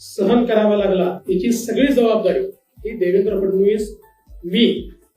सहन करावा लागला याची सगळी जबाबदारी ही देवेंद्र फडणवीस मी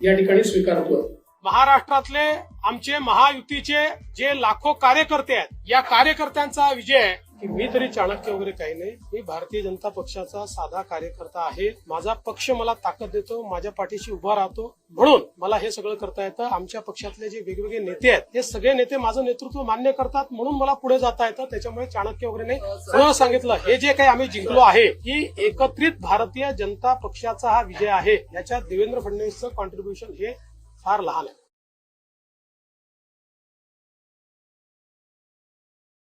या ठिकाणी स्वीकारतो महाराष्ट्रातले आमचे महायुतीचे जे लाखो कार्यकर्ते आहेत या कार्यकर्त्यांचा विजय आहे की मी तरी चाणक्य वगैरे काही नाही. मी भारतीय जनता पक्षाचा साधा कार्यकर्ता आहे. माझा पक्ष मला ताकद देतो माझ्या पाठीशी उभा राहतो. म्हणून मला हे सगळं करता येतं. आमच्या पक्षातले जे वेगवेगळे नेते आहेत हे सगळे नेते माझं नेतृत्व मान्य करतात. म्हणून मला पुढे जाता येतं. त्याच्यामुळे चाणक्य वगैरे नाही. म्हणून सांगितलं. हे जे काही आम्ही जिंकलो आहे की एकत्रित भारतीय जनता पक्षाचा हा विजय आहे. याच्यात देवेंद्र फडणवीसचं कॉन्ट्रीब्युशन हे صار العلم